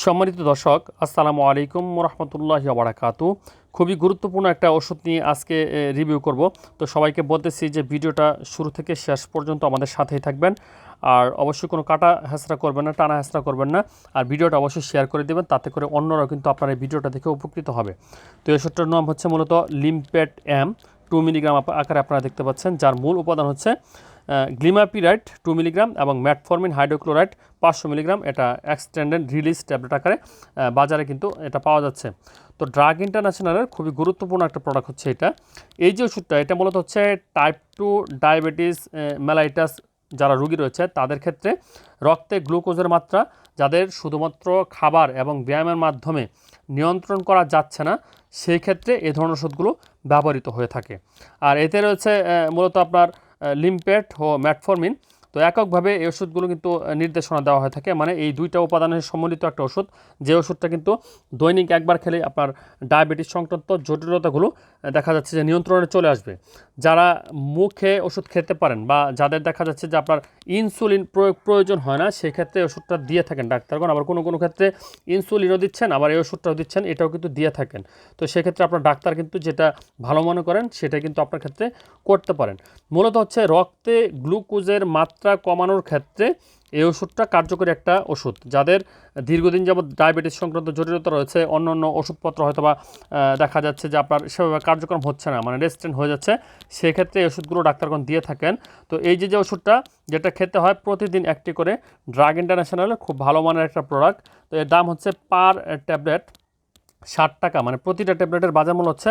সম্মানিত দর্শক, আসসালামু আলাইকুম রহমতুল্লাহ বারাকাতু খুবই গুরুত্বপূর্ণ একটা ওষুধ নিয়ে আজকে রিভিউ করব। তো সবাইকে বলতেছি যে ভিডিওটা শুরু থেকে শেষ পর্যন্ত আমাদের সাথেই থাকবেন। আর অবশ্যই কোনো কাটা হেঁচড়া করবেন না, টানা হেঁচড়া করবেন না। আর ভিডিওটা অবশ্যই শেয়ার করে দেবেন, তাতে করে অন্যরাও কিন্তু আপনার এই ভিডিওটা দেখে উপকৃত হবে। তো এই ওষুধটার নাম হচ্ছে মূলত লিম্পেট এম। টু মিলিগ্রাম আকারে আপনারা দেখতে পাচ্ছেন, যার মূল উপাদান হচ্ছে গ্লিমাপিরাইট টু মিলিগ্রাম এবং ম্যাটফরমিন হাইড্রোক্লোরাইড পাঁচশো মিলিগ্রাম এটা এক্সটেন্ডেড রিলিজ ট্যাবলেট আকারে বাজারে কিন্তু এটা পাওয়া যাচ্ছে। তো ড্রাগ ইন্টারন্যাশনালের খুবই গুরুত্বপূর্ণ একটা প্রোডাক্ট হচ্ছে এটা। এই যে ওষুধটা, এটা মূলত হচ্ছে টাইপ টু ডায়াবেটিস মেলাইটাস যারা রুগী রয়েছে, তাদের ক্ষেত্রে রক্তে গ্লুকোজের মাত্রা যাদের শুধুমাত্র খাবার এবং ব্যায়ামের মাধ্যমে নিয়ন্ত্রণ করা যাচ্ছে না, সেই ক্ষেত্রে এই ধরনের ওষুধগুলো ব্যবহৃত হয়ে থাকে। আর এতে রয়েছে মূলত আপনার লিম্পেট ও ম্যাটফরমিন তো এককভাবে এই ওষুধগুলো কিন্তু নির্দেশনা দেওয়া হয়ে থাকে। মানে এই দুইটা উপাদানের সম্মিলিত একটা ওষুধ। যে ওষুধটা কিন্তু দৈনিক একবার খেলে আপনার ডায়াবেটিস সংক্রান্ত জটিলতাগুলো দেখা যাচ্ছে যে নিয়ন্ত্রণে চলে আসবে। যারা মুখে ওষুধ খেতে পারেন বা যাদের দেখা যাচ্ছে যে আপনার ইনসুলিন প্রয়োগ প্রয়োজন হয় না, সেক্ষেত্রে ওষুধটা দিয়ে থাকেন ডাক্তারগণ। আবার কোনো কোনো ক্ষেত্রে ইনসুলিনও দিচ্ছেন, আবার এই ওষুধটাও দিচ্ছেন, এটাও কিন্তু দিয়ে থাকেন। তো সেক্ষেত্রে আপনার ডাক্তার কিন্তু যেটা ভালো মনে করেন সেটা কিন্তু আপনার ক্ষেত্রে করতে পারেন। মূলত হচ্ছে রক্তে গ্লুকোজের মাত্রা কমানোর ক্ষেত্রে এই ওষুধটা কার্যকরী একটা ওষুধ। যাদের দীর্ঘদিন যাবত ডায়াবেটিস সংক্রান্ত জটিলতা রয়েছে অন্য অন্য ওষুধপত্র হয়তো বা দেখা যাচ্ছে যে আপনার সেভাবে কার্যক্রম হচ্ছে না মানে রেস্টেন্ট হয়ে যাচ্ছে, সেক্ষেত্রে এই ওষুধগুলো ডাক্তারগণ দিয়ে থাকেন। তো এই যে যে ওষুধটা, যেটা খেতে হয় প্রতিদিন একটি করে ড্রাগ ইন্টারন্যাশনালের খুব ভালো মানের একটা প্রোডাক্ট। তো এর দাম হচ্ছে পার ট্যাবলেট ষাট টাকা মানে প্রতিটা ট্যাবলেটের বাজার মূল্য হচ্ছে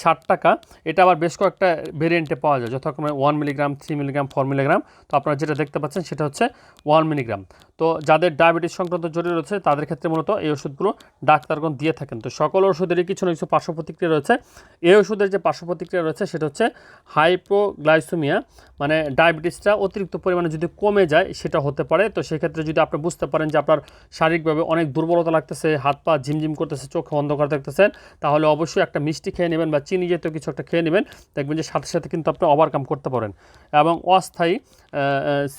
ষাট টাকা। এটা আবার বেশ কয়েকটা ভেরিয়েন্টে পাওয়া যায়, যথাক্রমে one milligram three milligram four milligram তো আপনারা যেটা দেখতে পাচ্ছেন সেটা হচ্ছে ওয়ান মিলিগ্রাম তো যাদের ডায়াবেটিস সংক্রান্ত জটিল রয়েছে, তাদের ক্ষেত্রে মূলত এই ওষুধগুলো ডাক্তারগণ দিয়ে থাকেন। তো সকল ওষুধেরই কিছু না কিছু পার্শ্ব প্রতিক্রিয়া রয়েছে। এই ওষুধের যে পার্শ্ব প্রতিক্রিয়া রয়েছে, সেটা হচ্ছে হাইপোগ্লাইসোমিয়া মানে ডায়াবেটিসটা অতিরিক্ত পরিমাণে যদি কমে যায়, সেটা হতে পারে। তো সেক্ষেত্রে যদি আপনি বুঝতে পারেন যে আপনার শারীরিকভাবে অনেক দুর্বলতা লাগতেছে, হাত পা ঝিমঝিম করতেছে, চোখে অন্ধকার দেখতেছেন, তাহলে অবশ্যই একটা মিষ্টি খেয়ে নেবেন বা চিনি জাতীয় কিছু একটা খেয়ে নেবেন, দেখবেন যে সাথে সাথে কিন্তু আপনি ওভারকাম করতে পারেন। এবং অস্থায়ী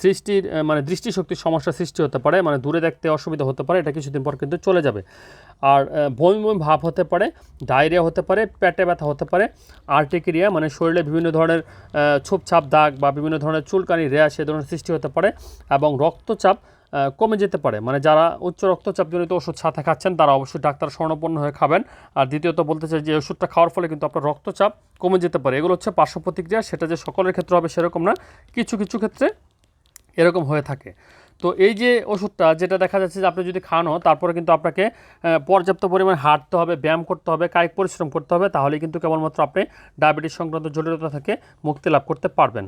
সৃষ্টির মানে দৃষ্টিশক্তির সমস্যা সৃষ্টি হতে পারে মানে দূরে দেখতে অসুবিধা হতে পারে, এটা কিছুদিন পর কিন্তু চলে যাবে। আর বমি বমি ভাব হতে পারে, ডায়রিয়া হতে পারে, পেটে ব্যথা হতে পারে, আর্টিকেরিয়া মানে শরীরে বিভিন্ন ধরনের ছোপছাপ, দাগ বা বিভিন্ন ধরনের চুলকানি, র্যাশ এ ধরনের সৃষ্টি হতে পারে এবং রক্তচাপ কমে যেতে পারে। মানে যারা উচ্চ রক্তচাপজনিত ওষুধ সাথে খাচ্ছেন, তারা অবশ্যই ডাক্তার স্বর্ণপন্ন হয়ে খাবেন। আর দ্বিতীয়ত বলতে চাই যে ওষুধটা খাওয়ার ফলে কিন্তু আপনার রক্তচাপ কমে যেতে পারে। এগুলো হচ্ছে পার্শ্ব প্রতিক্রিয়া, সেটা যে সকলের ক্ষেত্রে হবে সেরকম না, কিছু কিছু ক্ষেত্রে এরকম হয়ে থাকে। তো এই যে ওষুধটা, যেটা দেখা যাচ্ছে যে আপনি যদি খানো তারপরে কিন্তু আপনাকে পর্যাপ্ত পরিমাণে হাঁটতে হবে, ব্যায়াম করতে হবে, কায়িক পরিশ্রম করতে হবে তাহলে কিন্তু কেবলমাত্র আপনি ডায়াবেটিস সংক্রান্ত জটিলতা থেকে মুক্তি লাভ করতে পারবেন।